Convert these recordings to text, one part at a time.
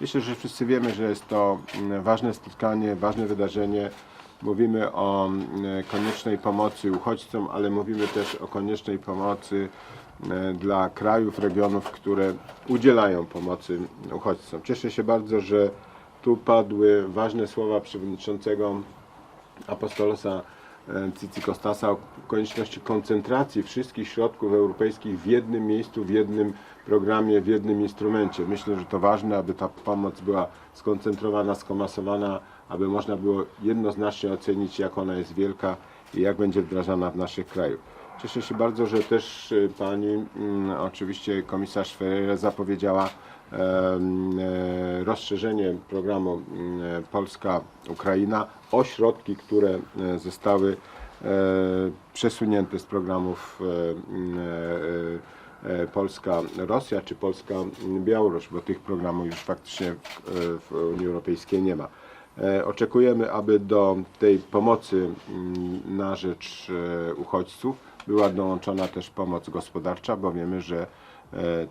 Myślę, że wszyscy wiemy, że jest to mm, ważne spotkanie, ważne wydarzenie. Mówimy o mm, koniecznej pomocy uchodźcom, ale mówimy też o koniecznej pomocy e, dla krajów, regionów, które udzielają pomocy uchodźcom. Cieszę się bardzo, że tu padły ważne słowa przewodniczącego apostolosa e, Cicikostasa o konieczności koncentracji wszystkich środków europejskich w jednym miejscu, w jednym programie, w jednym instrumencie. Myślę, że to ważne, aby ta pomoc była skoncentrowana, skomasowana, aby można było jednoznacznie ocenić, jak ona jest wielka i jak będzie wdrażana w naszych kraju. Cieszę się bardzo, że też e, Pani, mm, oczywiście komisarz Ferreira zapowiedziała rozszerzenie programu mm, e, Polska-Ukraina o środki, które e, zostały e, przesunięte z programów e, mm, e, e, Polska-Rosja czy Polska-Białoruś, bo tych programów już faktycznie w, Unii Europejskiej nie ma. E, Oczekujemy, aby do tej pomocy mm, na rzecz e, uchodźców była dołączona też pomoc gospodarcza, bo wiemy, że e,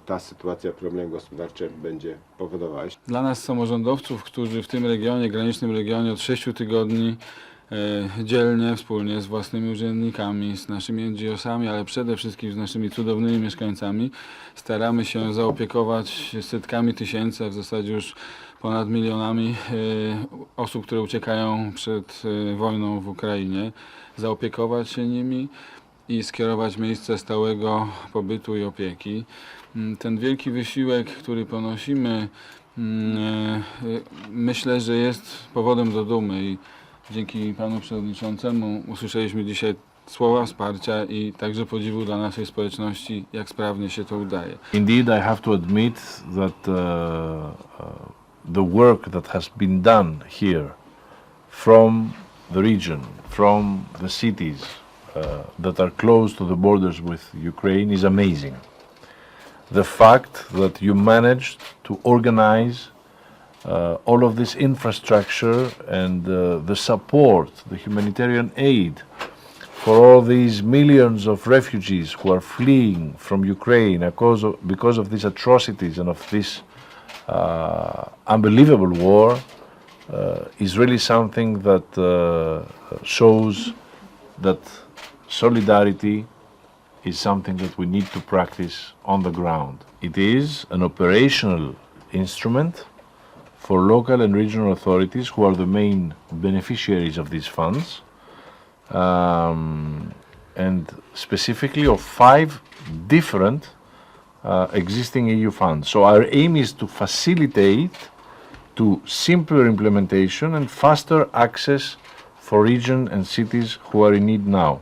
ta sytuacja, problemy gospodarcze będzie powodowała. Dla nas samorządowców, którzy w tym regionie, granicznym regionie od 6 tygodni e, dzielnie, wspólnie z własnymi urzędnikami, z naszymi NGO-sami, ale przede wszystkim z naszymi cudownymi mieszkańcami, staramy się zaopiekować setkami tysięcy, a w zasadzie już ponad milionami e, osób, które uciekają przed e, wojną w Ukrainie, zaopiekować się nimi i skierować miejsce stałego pobytu i opieki. Mm, Ten wielki wysiłek, który ponosimy, mm, e, myślę, że jest powodem do dumy i dzięki panu przewodniczącemu usłyszeliśmy dzisiaj słowa wsparcia i także podziwu dla naszej społeczności, jak sprawnie się to udaje. Indeed, I have to admit that uh, uh, the work that has been done here from the region, from the cities that are close to the borders with Ukraine is amazing. The fact that you managed to organize uh, all of this infrastructure and uh, the support, the humanitarian aid for all these millions of refugees who are fleeing from Ukraine because of, because of these atrocities and of this uh, unbelievable war uh, is really something that uh, shows that solidarity is something that we need to practice on the ground. It is an operational instrument for local and regional authorities who are the main beneficiaries of these funds um, and specifically of five different uh, existing EU funds. So our aim is to facilitate to simpler implementation and faster access for regions and cities who are in need now.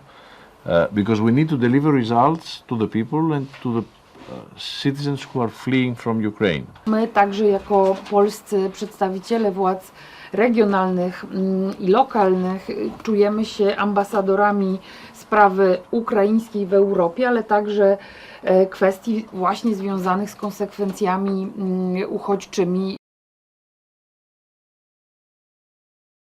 Uh, because we need to deliver results to the people and to the uh, citizens who are fleeing from Ukraine. My także jako polscy przedstawiciele władz regionalnych mm, i lokalnych czujemy się ambasadorami sprawy ukraińskiej w Europie, ale także e, kwestii właśnie związanych z konsekwencjami mm, uchodźczymi